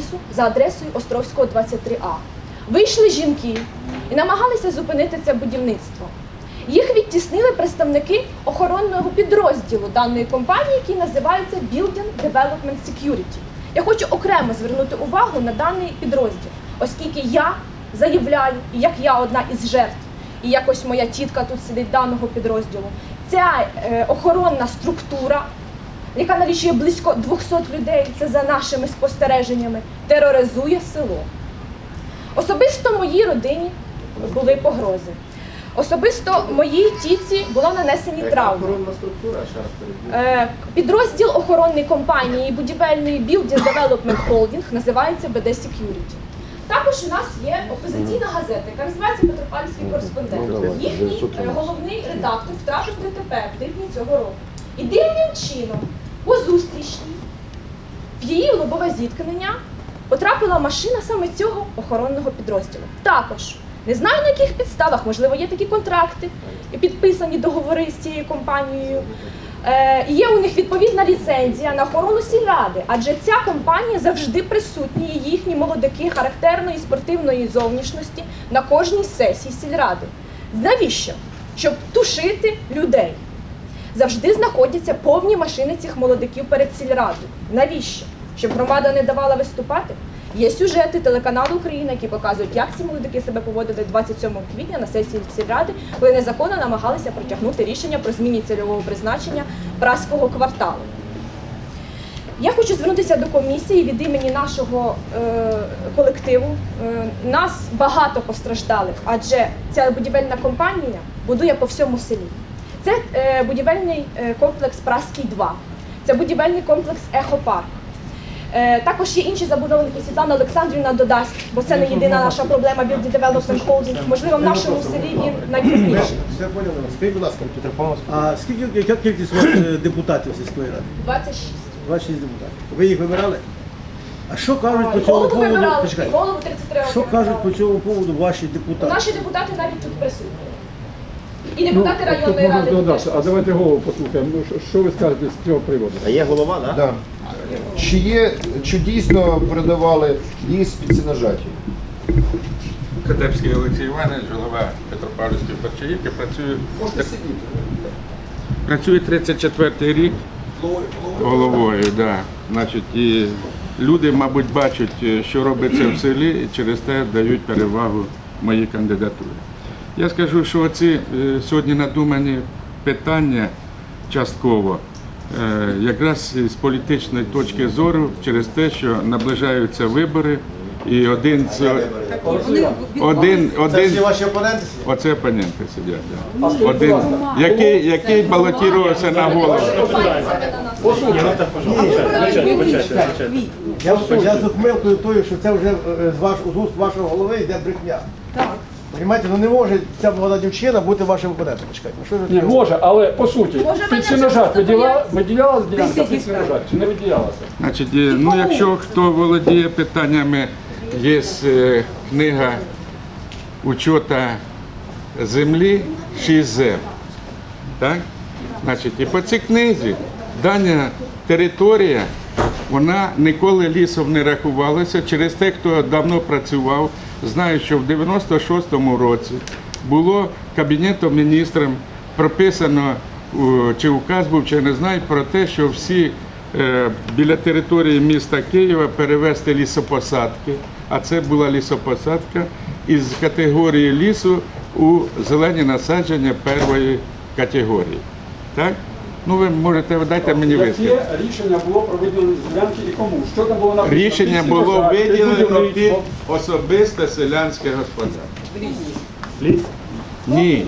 лісу за адресою Островського 23А. Вийшли жінки і намагалися зупинити це будівництво. Їх відтіснили представники охоронного підрозділу даної компанії, який називається Building Development Security. Я хочу окремо звернути увагу на даний підрозділ, оскільки я заявляю, і як я одна із жертв, і якось моя тітка тут сидить даного підрозділу. Ця е, охоронна структура, яка налічує близько 200 людей, це за нашими спостереженнями, тероризує село. Особисто моїй родині були погрози. Особисто моїй тітці було нанесені травми. Е, Підрозділ охоронної компанії будівельної Building Development Holding називається BD Security. Також у нас є опозиційна газета, яка називається Петропавлівський кореспондент. Їхній е, головний редактор втратив ДТП в липні цього року. І дивним чином, по зустрічній, в її лобове зіткнення потрапила машина саме цього охоронного підрозділу. Також не знаю на яких підставах, можливо, є такі контракти і підписані договори з цією компанією. Е, є у них відповідна ліцензія на охорону сільради, адже ця компанія завжди присутні, їхні молодики характерної спортивної зовнішності на кожній сесії сільради. Навіщо? Щоб тушити людей. Завжди знаходяться повні машини цих молодиків перед сільрадою. Навіщо? Щоб громада не давала виступати? Є сюжети телеканалу Україна, які показують, як ці молодики себе поводили 27 квітня на сесії сільради, коли незаконно намагалися протягнути рішення про зміні цільового призначення праського кварталу. Я хочу звернутися до комісії від імені нашого е, колективу. Е, нас багато постраждалих, адже ця будівельна компанія будує по всьому селі. Це е, будівельний е, комплекс Праський 2, це будівельний комплекс Ехопарк. Е, також є інші забудовники. Світлана Олександрівна додасть, бо це не єдина наша проблема Build Development Holding. Можливо, в нашому селі він. Все. Скажіть, будь ласка, Петро А скільки яка кількість у вас е, депутатів сільської ради? 26. 26 депутатів. Ви їх вибирали? А що кажуть по цьому поводу? вибирали, голову 33 роки Що кажуть по цьому поводу ваші депутати? Наші депутати навіть тут присутні. І депутати районної Ну, Тут ради. можна теж. А давайте голову послухаємо. Ну, що- що ви скажете з цього приводу? А є голова, так? Да. Чи є, чи дійсно передавали ліс під сіножаті? Кадепський Олексій Іванович, голова Петропавлівської Перчаївки, працює, Можете сидіти. працює 34-й рік головою. Да. Значить, і люди, мабуть, бачать, що робиться в селі, і через те дають перевагу моїй кандидатурі. Я скажу, що ці е, сьогодні надумані питання частково, е, якраз з політичної точки зору, через те, що наближаються вибори, і один з один, один, ваші опоненти? Оце опоненти сидять. Один, який, який балотувався на голову. Я, я з ухмилкою тою, що це вже е, з, ваш, з уст вашого голови йде брехня. Так. Понимаєте, ну не може ця молода дівчина бути вашим опонентом. Почекайте, ну що ж ви Ні, таке може, але по суті, Може, мене під сіножат вже виділа, виділялась ділянка під сіножат, чи не виділялася? Значить, е, ну якщо хто володіє питаннями, є е, книга учота землі 6З. Так? Значить, і по цій книзі дана територія, вона ніколи лісом не рахувалася. Через те, хто давно працював, знає, що в 96-му році було Кабінетом міністром прописано, чи указ був, чи не знаю, про те, що всі е, біля території міста Києва перевести лісопосадки, а це була лісопосадка із категорії лісу у зелені насадження першої категорії. Так? Ну ви можете дайте мені висказати. Яке рішення було про виділення ділянки і кому? Що там було написано? Рішення було виділено під особисте селянське господарство. Ліс? Ні.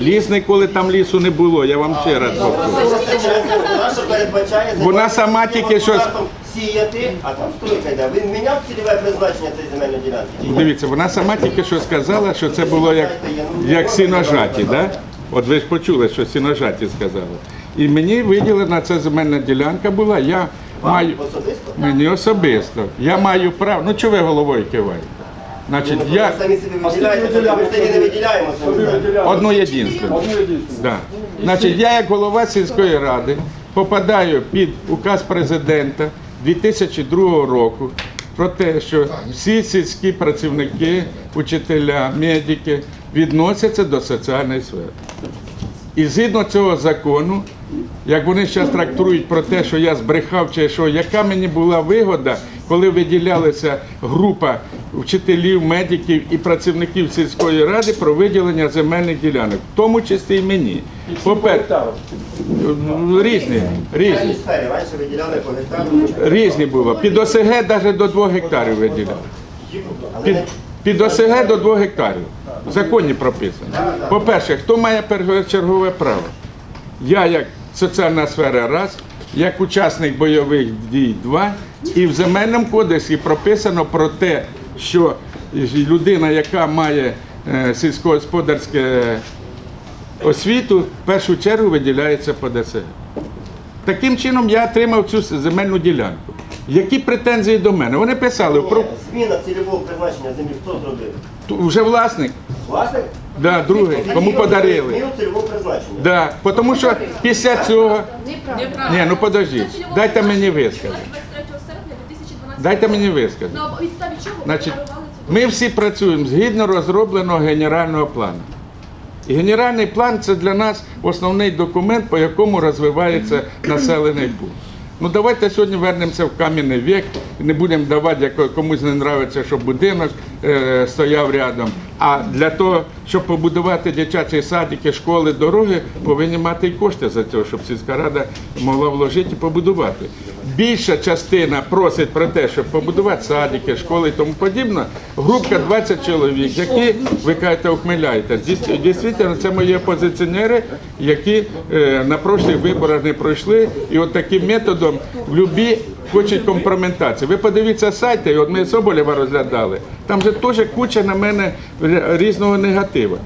Ліс ніколи там лісу не було, я вам ще раз повторю. Вона сама тільки що- стандартом сіяти, а там стройка йде. Він міняв цільове призначення цієї земельної ділянки? Дивіться, вона сама тільки що сказала, що це було як, як сіножаті, да? От ви ж почули, що сіножаті сказали. І мені виділена ця земельна ділянка була. Я маю Особисто? мені особисто. Я маю право. Ну чого ви головою киваєте? Значить, Ну, я самі собі виділяєте, ми собі не виділяємо Собі самі. виділяли. одну єдинственну. Одну єдинственну. Да. Значить, я як голова сільської ради попадаю під указ президента 2002 року про те, що всі сільські працівники, учителя, медики відносяться до соціальної сфери. І згідно цього закону, як вони зараз трактують про те, що я збрехав чи що, яка мені була вигода, коли виділялася група вчителів, медиків і працівників сільської ради про виділення земельних ділянок, в тому числі і мені. По-перше, різні, різні. Різні було. Під ОСГ навіть до 2 гектарів виділяли. Під, під ОСГ до 2 гектарів. В законі прописано. По-перше, хто має першочергове право? Я як соціальна сфера раз, як учасник бойових дій два, і в земельному кодексі прописано про те, що людина, яка має е, сільськогосподарське освіту, в першу чергу виділяється по ДСГ. Таким чином я отримав цю земельну ділянку. Які претензії до мене? Вони писали, про Зміна цільового призначення землі хто зробив? Вже власник, Власник? Да, другий, кому подарили. Да, тому що після цього. Ні, ну подождіть, дайте мені висказати. 23 серпня 2012 Дайте мені висказати. Значить, ми всі працюємо згідно розробленого генерального плану. І генеральний план це для нас основний документ, по якому розвивається населений пункт. Ну давайте сьогодні вернемося в кам'яний вік, не будемо давати, як комусь не подобається, щоб будинок е, стояв рядом. А для того, щоб побудувати дитячі садики, школи, дороги, повинні мати і кошти за це, щоб сільська рада могла вложити і побудувати. Більша частина просить про те, щоб побудувати садики, школи і тому подібне. Групка 20 чоловік, які ви кажете, ухмиляєтесь. Дійс- Дійсно, це мої опозиціонери, які е, на прошлих виборах не пройшли, і от таким методом в любі хочуть компрометації. Ви подивіться сайти, от ми Соболєва розглядали. Там же теж куча на мене різного негативу.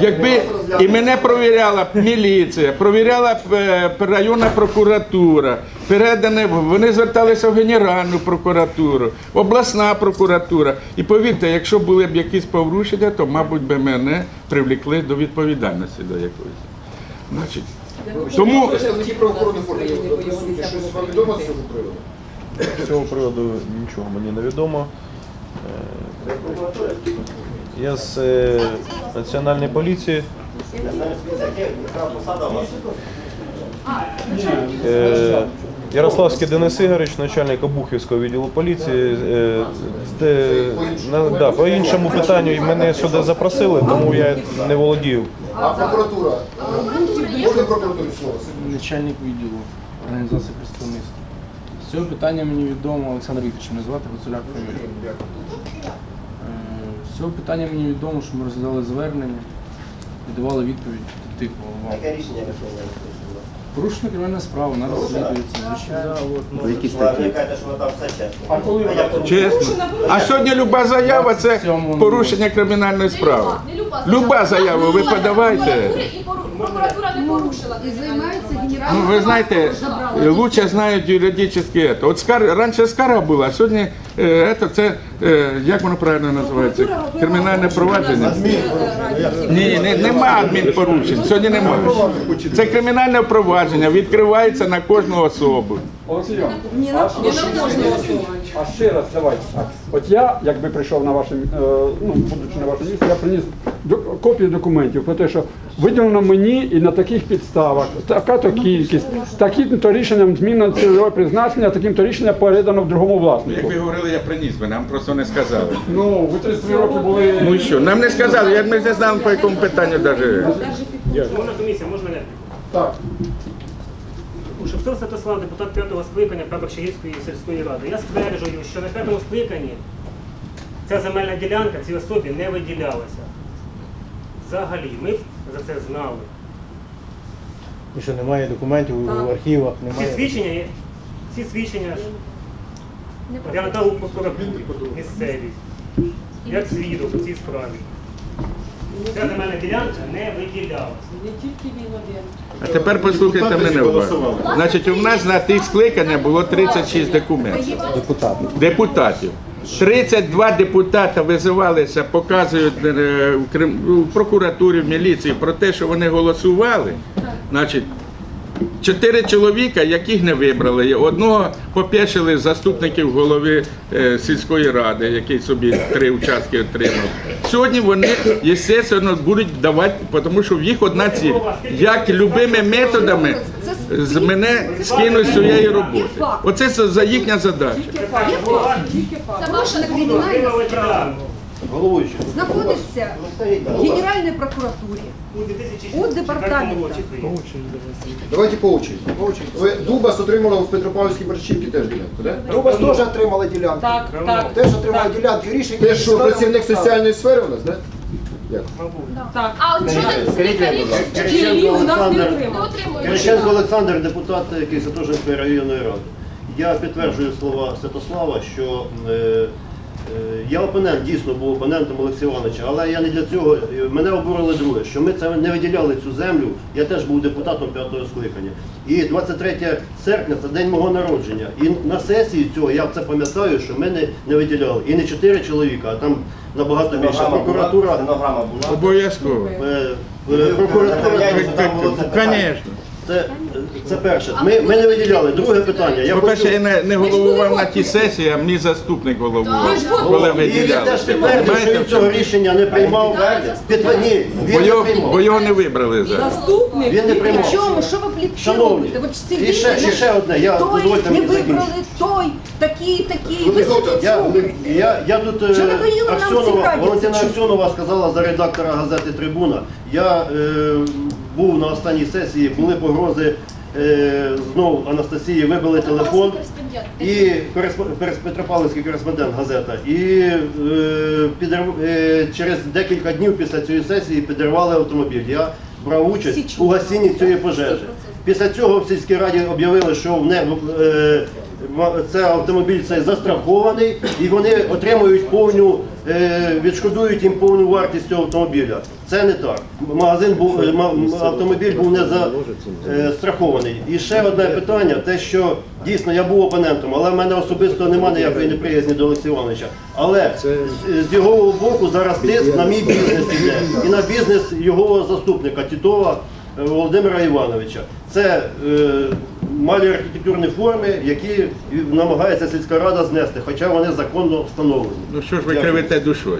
Якби і мене провіряла б міліція, провіряла б е, районна прокуратура, передане, вони зверталися в Генеральну прокуратуру, обласна прокуратура. І повірте, якщо були б якісь порушення, то, мабуть, би мене привлекли до відповідальності до якоїсь. Значить, тому Представники правоохоронних органів присутні. Щось вам відомо з цього приводу? З цього приводу нічого мені не відомо. Е, Я з е, Національної поліції. Е, Ярославський Денис Ігорович, начальник Обухівського відділу поліції. Е, де, на, да, по іншому питанню мене сюди запросили, тому я не володію. А прокуратура? Прокуратурі слово? начальник відділу організації представництва. З цього питання мені відомо Олександр Вікторович, мене звати Гуцуляк Фамілія. Е, З цього питання мені відомо, що ми розглядали звернення і давали відповідь типу вам. Яке рішення ви? Порушена кримінальна справа, вона розслідується. Звичайно. Ви якісь такі? Ви все чесно. А коли А чесно. А сьогодні люба заява це порушення кримінальної справи. Люба заява, ви подавайте. Прокуратура не порушила. І займається Ну, ви знаєте, забрали. лучше знають юридически это. От скар... раніше скарга була, а сьогодні е, это, це, е, як воно правильно називається? Кримінальне провадження. Ні, не, нема адмінпорушень, сьогодні немає. Це кримінальне провадження, відкривається на кожну особу. А, а ще раз давайте. так. От я, якби прийшов на ваше, е, ну, будучи на вашому місці, я приніс копію документів про те, що виділено мені і на таких підставах, така-то кількість, таким-то рішенням змінено цільове призначення, таким-то рішенням передано в другому власнику. Як ви говорили, я приніс би, нам просто не сказали. Ну, ви 33 роки були. Ну і що, нам не сказали, як ми не знали, по якому питанню навіть. Шановна комісія, можна мене? Так. Шевцов Святослав, депутат п'ятого скликання Пебершигівської сільської ради. Я стверджую, що на п'ятому скликанні ця земельна ділянка цій особі не виділялася. Взагалі, ми б за це знали. І що немає документів в архівах, Ці немає. свідчення, є- ці свідчення ж я надав у прокуратурі місцевій, як свідок у цій справі. Ця земельна ділянка не виділялася. А тепер послухайте мене уважно. Значить, у нас на тих скликання було 36 документів. Депутатів. Депутатів. 32 депутата визивалися, показують е, в прокуратурі, в міліції про те, що вони голосували. Значить, чотири чоловіка, яких не вибрали. Одного попешили заступників голови е, сільської ради, який собі три участки отримав. Сьогодні вони, звісно, будуть давати, тому що в їх одна ціль. Як любими методами з мене скинуть з цієї роботи. Оце за- їхня задача. Це ваша кримінальна справа У департаменті. Давайте по очереді. Ви Дубас отримали в Петропавлівській Борщівці теж ділянку, так? Дубас теж отримали ділянку. Так, так. Теж отримали ділянки. Рішення. Те, що працівник соціальної сфери у нас, так? Як? Так. А от що там Скажіть, будь ласка, Ні, Кириченко у нас не Олександр, отримали. Кириченко Олександр, депутат Києво-Святошинської районної ради. Я підтверджую слова Святослава, що е, я опонент, дійсно був опонентом Олексія Івановича, але я не для цього. е, Мене обурили друге, що ми це не виділяли цю землю. Я теж був депутатом п'ятого скликання. І 23 серпня це день мого народження. І на сесії цього я це пам'ятаю, що ми не, не виділяли. І не чотири чоловіка, а там набагато більше. Прокуратура. Обов'язково. Е, е, Прокуратура Звісно. Це, це перше. Ми, ми не виділяли. Друге питання. Я По-перше, я хочу... не, не головував на тій сесії, а мій заступник головував, коли І він виділяли. теж підтвердив, що він цього рішення не приймав. Підтвердив. Ні, Бо він не його, бо приймав. його не вибрали зараз. Заступник. Він не приймав. Чому? Що ви плітки Шановні, робите? Ви ж і ще, і ще одне, я, той дозвольте не мені закінчити. вибрали, той, такий, такий. Ви сидіть Я, слухайте. я, я тут е, Що ви доїли нам Аксьонова, Валентина? Аксьонова сказала за редактора газети Трибуна. Я е, був на останній сесії, були погрози е, знов Анастасії, вибили телефон. І коресп- кореспондент газета. І е, е, через декілька днів після цієї сесії підірвали автомобіль. Я брав участь у гасінні цієї пожежі. Після цього в сільській раді об'явили, що в не, це автомобіль цей застрахований, і вони отримують повну, відшкодують їм повну вартість цього автомобіля. Це не так. Магазин був е, автомобіль був не застрахований. І ще одне питання: те, що дійсно я був опонентом, але в мене особисто немає ніякої неприязні до Олексія Івановича. Але з, його боку зараз тиск на мій бізнес іде і на бізнес його заступника Тітова. е, Володимира Івановича. Це е, малі архітектурні форми, які намагається сільська рада знести, хоча вони законно встановлені. Ну що ж ви кривите душою?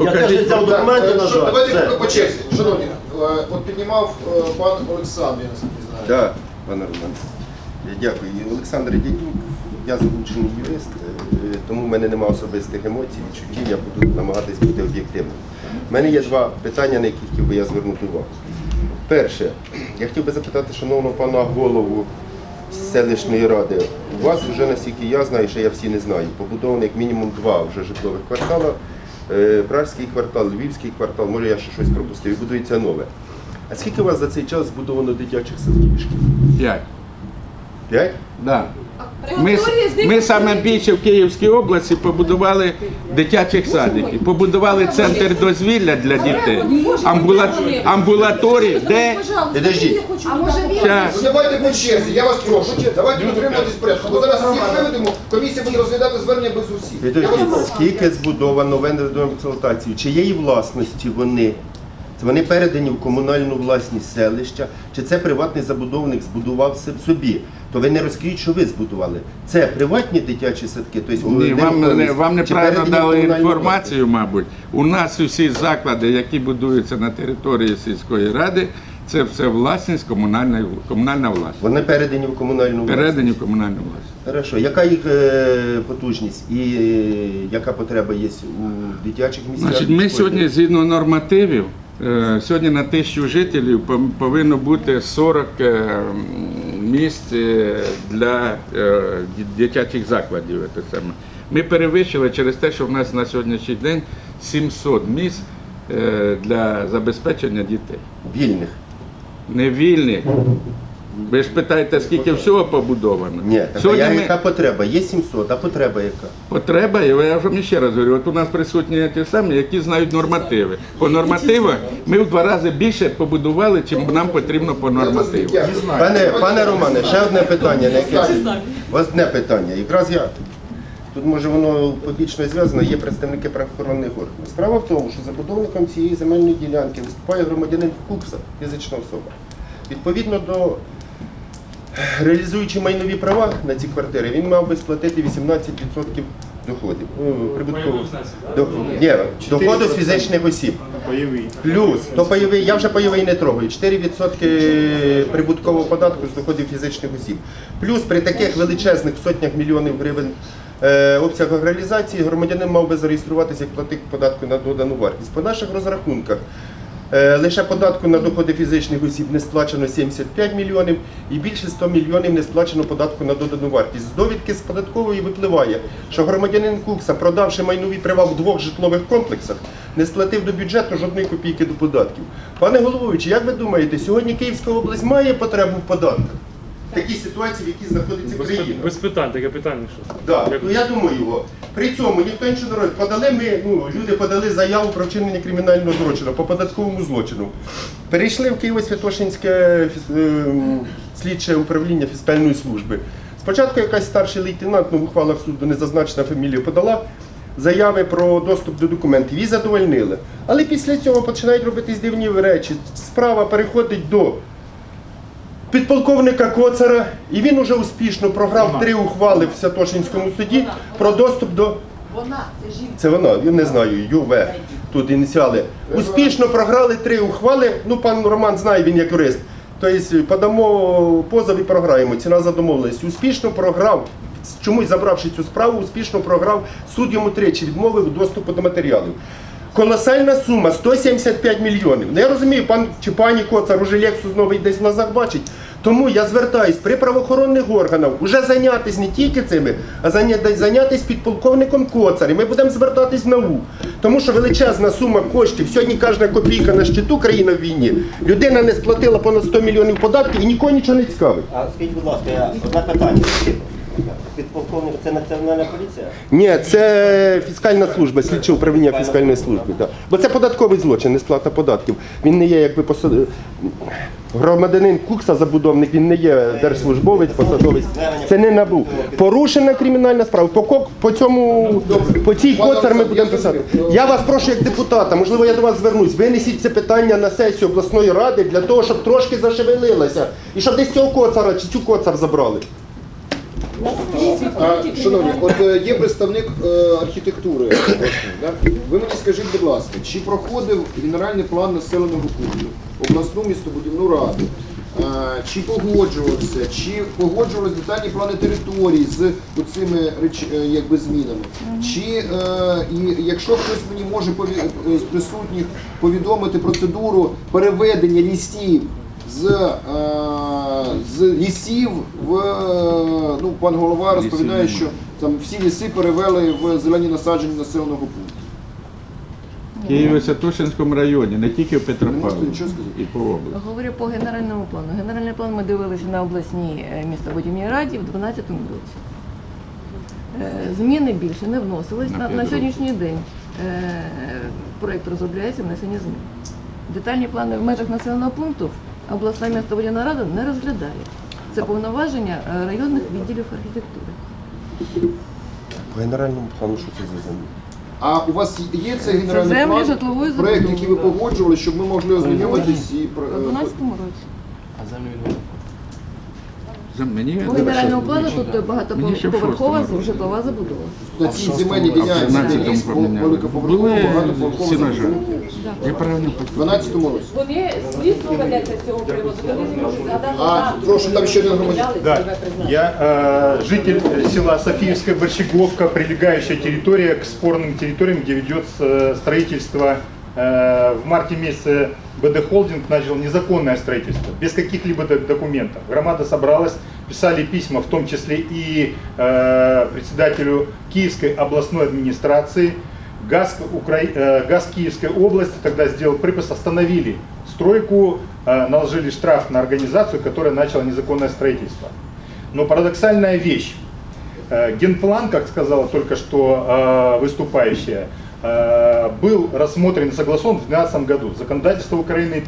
Я теж не взяв документи, на жаль. Давайте Це. по черзі. Шановні, е, от піднімав е, пан Олександр, я наскільки знаю. Так, пане Роман. Дякую. Олександр Дядюк, я залучений юрист, е, тому в мене немає особистих емоцій, відчуттів, я буду намагатись бути об'єктивним. У мене є два питання, на які хотів би я звернути увагу. Перше, я хотів би запитати шановного пана голову селищної ради. У вас вже, наскільки я знаю, ще я всі не знаю, побудовано як мінімум два вже житлових квартала. Е, Пражський квартал, Львівський квартал, може я ще щось пропустив, і будується нове. А скільки у вас за цей час збудовано дитячих садків і шкіл? П'ять. П'ять? Да. Ми, ми саме більше в Київській області побудували дитячих садиків, побудували центр дозвілля для дітей, амбула... амбулаторії, де він? Щас. Ну давайте по черзі, я вас прошу. Давайте дотримуватись порядку. Бо зараз всіх виведемо, комісія буде розглядати звернення без усіх. Я Підождіть, скільки збудовано введено в експлуатацію? Чиєї власності вони? Це Вони передані в комунальну власність селища, чи це приватний забудовник збудував собі? То ви не розкажіть, що ви збудували. Це приватні дитячі садки, тобто Ні, вам, не, вам неправильно дали інформацію, мабуть. У нас усі заклади, які будуються на території сільської ради, це все власність комунальної комунальна власність. Вони передані в комунальну власність. Передані в комунальну власність. Хорошо. Яка їх е, потужність і е, яка потреба є у дитячих місцях? Значить, ми сьогодні згідно нормативів, е, сьогодні на тисячу жителів пов- повинно бути 40 е, м, місць для е, дитячих закладів. Ми перевищили через те, що в нас на сьогоднішній день 700 місць е, для забезпечення дітей. Вільних. Не вільних. Ви ж питаєте, скільки всього побудовано? Ні, так а Сьогодні я, ми- яка потреба? Є 700, а потреба яка? Потреба, я вже вам ще раз говорю, от у нас присутні ті самі, які знають нормативи. По нормативах ми в два рази більше побудували, чим нам потрібно по нормативу. Пане, пане Романе, ще одне питання, на яке одне питання. Якраз я тут може воно побічно зв'язано, є представники правоохоронних органів. Справа в тому, що забудовником цієї земельної ділянки виступає громадянин Кукса, фізична особа. Відповідно до реалізуючи майнові права на ці квартири, він мав би сплатити 18% доходів. Ну, прибутково. Ні, доходу з фізичних осіб. Плюс, то пайовий, я вже пайовий не трогаю, 4% прибуткового податку з доходів фізичних осіб. Плюс при таких величезних сотнях мільйонів гривень е, обсягах реалізації громадянин мав би зареєструватися як платник податку на додану вартість. По наших розрахунках лише податку на доходи фізичних осіб не сплачено 75 мільйонів і більше 100 мільйонів не сплачено податку на додану вартість. З довідки з податкової випливає, що громадянин Кукса, продавши майнові права в двох житлових комплексах, не сплатив до бюджету жодної копійки до податків. Пане головуючий, як ви думаєте, сьогодні Київська область має потребу в податках? Такій ситуації, в якій знаходиться країна. Без питань, таке питання, що. Да, ну я думаю, його. При цьому ніхто нічого не робить. Подали ми, ну, люди подали заяву про вчинення кримінального злочину по податковому злочину. Перейшли в Києво-Святошинське фіс- ем, слідче управління фіскальної служби. Спочатку якась старший лейтенант, ну в ухвалах суду не зазначена фамілія, подала заяви про доступ до документів. Її задовольнили. Але після цього починають робитись дивні речі. Справа переходить до підполковника Коцара, і він уже успішно програв три ухвали в Святошинському суді про доступ до. Вона, це жінка. Це вона, я не знаю, ЮВ. Тут ініціали. Успішно програли три ухвали. Ну, пан Роман знає, він як юрист. Тобто подамо позов і програємо. Ціна за домовленість. Успішно програв. Чомусь забравши цю справу, успішно програв. Суд йому тричі відмовив доступу до матеріалів. Колосальна сума 175 мільйонів. Ну я розумію, пан чи пані Коцар уже Лексус новий десь в глазах бачить. Тому я звертаюсь при правоохоронних органах уже зайнятися не тільки цими, а зайнятися підполковником Коцар. І ми будемо звертатись в НАУ. Тому що величезна сума коштів, сьогодні кожна копійка на щиту країна в війні. Людина не сплатила понад 100 мільйонів податків і нікого нічого не цікавить. А скажіть, будь ласка, я- одне питання. Підполковник це національна поліція? Ні, це фіскальна служба, слідче управління фіскальної служби. Да. Бо це податковий злочин, не сплата податків. Він не є якби посад... громадянин Кукса, забудовник, він не є держслужбовець, посадовець. Це не набув. Порушена кримінальна справа. По, ко- по цьому по цій коцар ми будемо писати. Я вас прошу як депутата, можливо, я до вас звернусь. Винесіть це питання на сесію обласної ради для того, щоб трошки зашевелилося. І щоб десь цього коцара чи цю коцар забрали. Шановні, от е, є представник е, архітектури обласної, да? Ви мені скажіть, будь ласка, чи проходив генеральний план населеного пункту, обласну містобудівну раду? Е, Чи погоджувався, чи погоджувалися детальні плани територій з цими якби, змінами? Чи е, і якщо хтось мені може пові- е, з присутніх повідомити процедуру переведення лісів з, е, з лісів в е, ну пан голова розповідає, що там всі ліси перевели в зелені насадження населеного пункту. Києво-Святошинському районі, не тільки в нічого сказати? і по області. Говорю по генеральному плану. Генеральний план ми дивилися на обласній е, містобудівній раді в 2012 році. Зміни більше не вносились. На, на сьогоднішній день проєкт розробляється внесення змін. Детальні плани в межах населеного пункту обласна містобудівна рада не розглядає. Це повноваження е, районних відділів архітектури. По генеральному плану, що це за землі? А у вас є цей генеральний землі план, проєкт, який ви погоджували, щоб ми могли ознайомитись і про- 12-му році. А землю мені По генеральному плану тут Мені ще в багатоповерхова шостому році. житлова забудова. на цій земельній А в ділянці 13-му ліс, поміняли. великоповерхово, Були багатоповерхово сінажа. забудова. Я правильно В 12-му році. Вони слідство ведеться з цього приводу, вони не можуть згадати. А, дату, прошу, там ще один коли громадянин. виділяли Да, цільове призначення. я э, житель села Софиевская Борщеговка, прилегающая территория к спорным территориям, где ведется э, строительство. Э, В марте месяце БД Холдинг начал незаконное строительство, без каких-либо док- документов. Громада собралась, писали письма, в том числе и э, председателю Киевской областной администрации. ГАЗ, Укра... э, ГАЗ Киевской области тогда сделал припас, остановили стройку, э, наложили штраф на организацию, которая начала незаконное строительство. Но парадоксальная вещь. Э, Генплан, как сказала только что э, выступающая, был рассмотрен и согласован в 2012 году. Законодательство Украины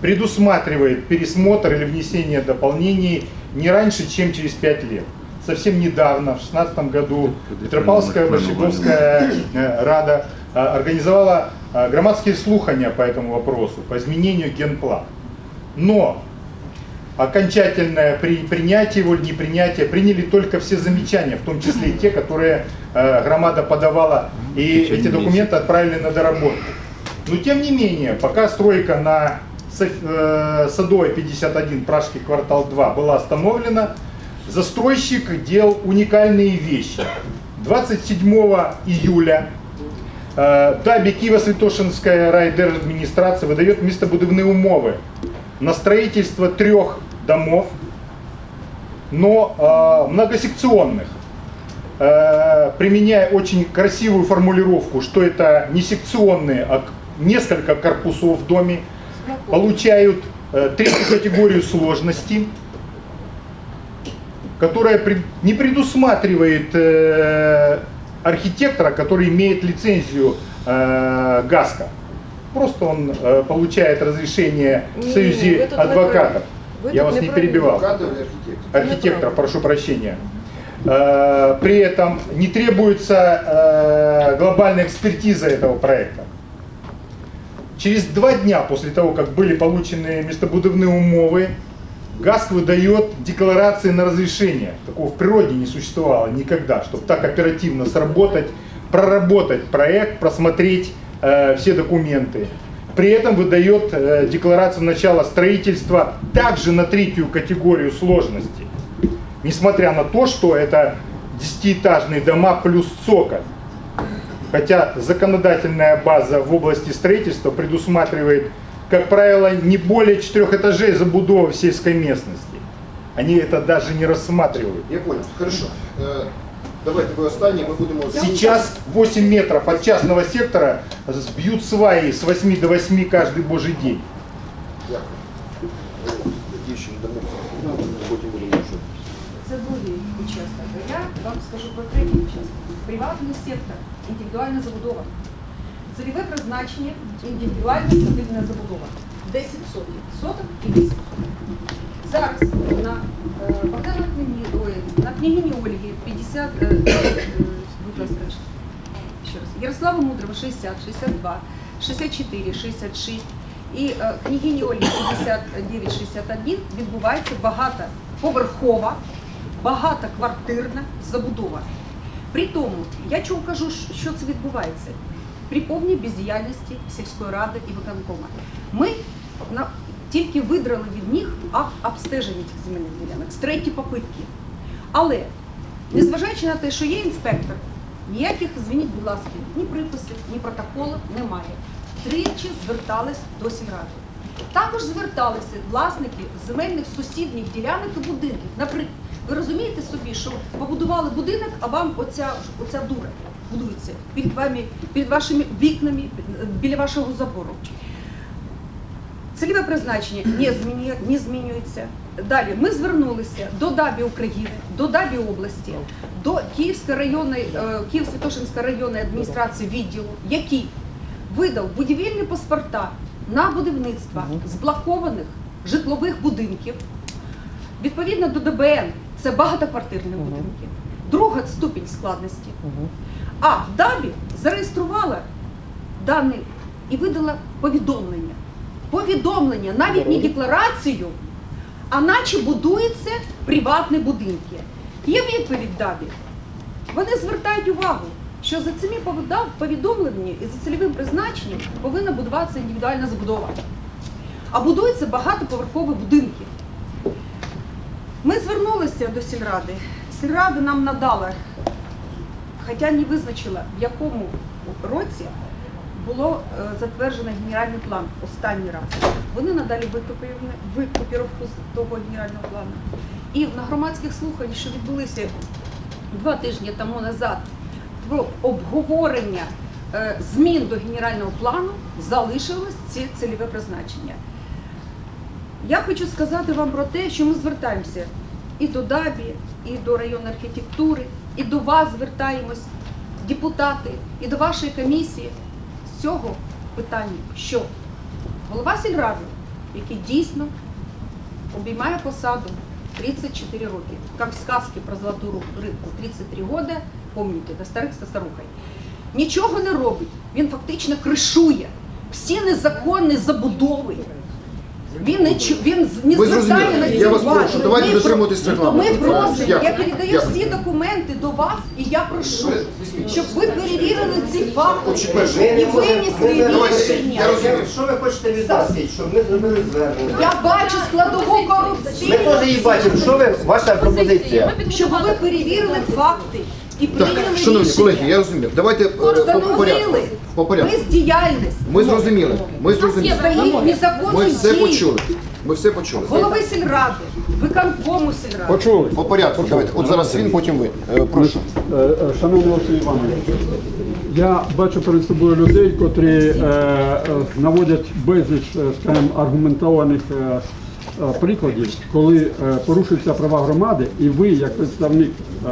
предусматривает пересмотр или внесение дополнений не раньше, чем через 5 лет. Совсем недавно, в 2016 году, Петропавловская Борщеговская э, Рада э, организовала э, громадские слухания по этому вопросу, по изменению генплана. Но окончательное при принятии его или непринятие, приняли только все замечания, в том числе и те, которые э, громада подавала, и эти документы отправили на доработку. Но тем не менее, пока стройка на Соф- э, Садовой 51, Пражский квартал 2 была остановлена, застройщик делал уникальные вещи. 27 июля Е, Табі Києво-Святошинська райдержадміністрація видає містобудівні умови на строительство трех домов, но э, многосекционных, Э, применяя очень красивую формулировку, что это не секционные, а несколько корпусов в доме, получают э, третью категорию сложности, которая пред- не предусматривает э, архитектора, который имеет лицензию э, ГАСКО. Просто он э, получает разрешение в Союзе не адвокатов. правы. Вы Я вас не перебивал. Архитектор? Архитектор, прошу прощения. Э, При этом не требуется э, глобальная экспертиза этого проекта. Через два дня после того, как были получены местобудовные умовы, ГАСК выдает декларации на разрешение. Такого в природе не существовало никогда, чтобы так оперативно сработать, проработать проект, просмотреть э, все документы. При этом выдает э, декларацию начала строительства также на третью категорию сложности. Несмотря на то, что это десятиэтажные дома плюс цоколь. Хотя законодательная база в области строительства предусматривает, как правило, не более четырех этажей забудова в сельской местности. Они это даже не рассматривают. Я понял. Хорошо. Е, Давайте ви останні, ми будемо... Сейчас 8 метров от частного сектора сбьют сваи с 8 до 8 каждый божий день. Дякую. Е, Дівчині дамо, потім будемо що. Це другий участок. А Я вам скажу про третій участок. Приватний сектор, індивідуальна забудова. Цільове призначення, індивідуальна стабільна забудова. 10 сотень. Соток і 10 соток. Зараз на е, Богдана Книгі, ой, на княгині Ольги 50, е, е, будь ласка, ще раз. Ярослава Мудрого 60, 62, 64, 66 і е, княгині Ольги 59, 61 відбувається багатоповерхова, багатоквартирна забудова. При тому, я чому кажу, що це відбувається? При повній бездіяльності сільської ради і виконкома. Ми на, тільки видрали від них акт обстеження цих земельних ділянок з третьої попитки. Але, незважаючи на те, що є інспектор, ніяких, звініть, будь ласка, ні приписів, ні протоколів немає. Тричі звертались до сільради. Також зверталися власники земельних сусідніх ділянок і будинків. Наприклад, ви розумієте собі, що побудували будинок, а вам оця, оця дура будується перед вами, перед вашими вікнами, біля вашого забору. Цільове призначення не, змінює, не змінюється. Далі ми звернулися до ДАБІ України, до ДАБІ області, до Київської районної, е, Київ-Святошинської районної адміністрації відділу, який видав будівельні паспорта на будівництво зблокованих житлових будинків. Відповідно до ДБН це багатоквартирні будинки. Друга ступінь складності. А ДАБІ зареєструвала дані і видала повідомлення. Повідомлення, навіть не декларацію, а наче будуються приватні будинки. Є відповідь ДАБІ. Вони звертають увагу, що за цими повідомленнями і за цільовим призначенням повинна будуватися індивідуальна забудова. А будуються багатоповерхові будинки. Ми звернулися до сільради. Сільрада нам надала, хоча не визначила, в якому році було е, затверджено генеральний план останній раз. Вони надалі викопіювали викопіровку з того генерального плану. І на громадських слуханнях, що відбулися два тижні тому назад, про обговорення е, змін до генерального плану залишилось це цільове призначення. Я хочу сказати вам про те, що ми звертаємося і до ДАБІ, і до районної архітектури, і до вас звертаємось, депутати, і до вашої комісії цього питання, що голова сільради, який дійсно обіймає посаду 34 роки, як в сказці про золоту рибку, 33 роки, пам'ятаєте, до старих та старухай, нічого не робить, він фактично кришує всі незаконні забудови Він не чу- він з- не Ви звертає зрозуміли. на Я цю вас увагу. прошу, давайте Ми про- дотримуватись регламенту. Ми просимо, Дякую. я передаю Дякую. всі документи до вас, і я прошу, щоб ви перевірили ці факти і винесли рішення. я розумію. Що ви хочете від нас, щоб ми зробили звернення? Я бачу складову Ми корупційну, теж її бачимо. Що ви, ваша пропозиція? щоб ви перевірили факти і Так, прийняли шановні рішення. колеги, я розумію. Давайте е, по порядку. Встановили По порядку. бездіяльність. Ми зрозуміли. Ми зрозуміли. Незаконні Ми все почули. Ми все почули. голови сільради, виконкому сільради. Почули. По порядку. Давайте. От зараз він, потім ви. Е, Прошу. Е, е, Шановний Олексій Іванович, я бачу перед собою людей, котрі е, е, наводять безліч, е, скажімо, аргументованих е, е, прикладів, коли е, порушуються права громади, і ви, як представник, е,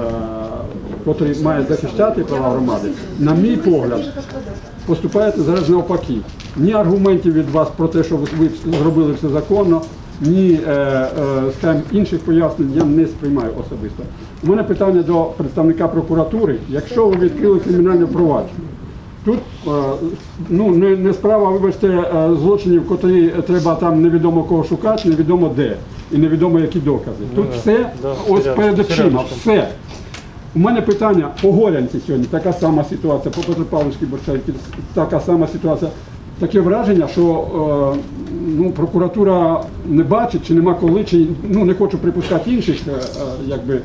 котрий має захищати права громади, на мій погляд, поступаєте зараз навпаки. Ні аргументів від вас про те, що ви ви зробили все законно, ні е, е, скажімо, інших пояснень я не сприймаю особисто. У мене питання до представника прокуратури. Якщо ви відкрили кримінальне провадження, тут е, ну, не, не справа, вибачте, е, злочинів, котрі треба там невідомо кого шукати, невідомо де і невідомо які докази. Тут все ось перед очима, все. У мене питання по Горянці сьогодні, така сама ситуація, по Петропавловській Борщаївці, така сама ситуація. Таке враження, що е, ну, прокуратура не бачить, чи нема коли, чи ну, не хочу припускати інших е, е, якби, е,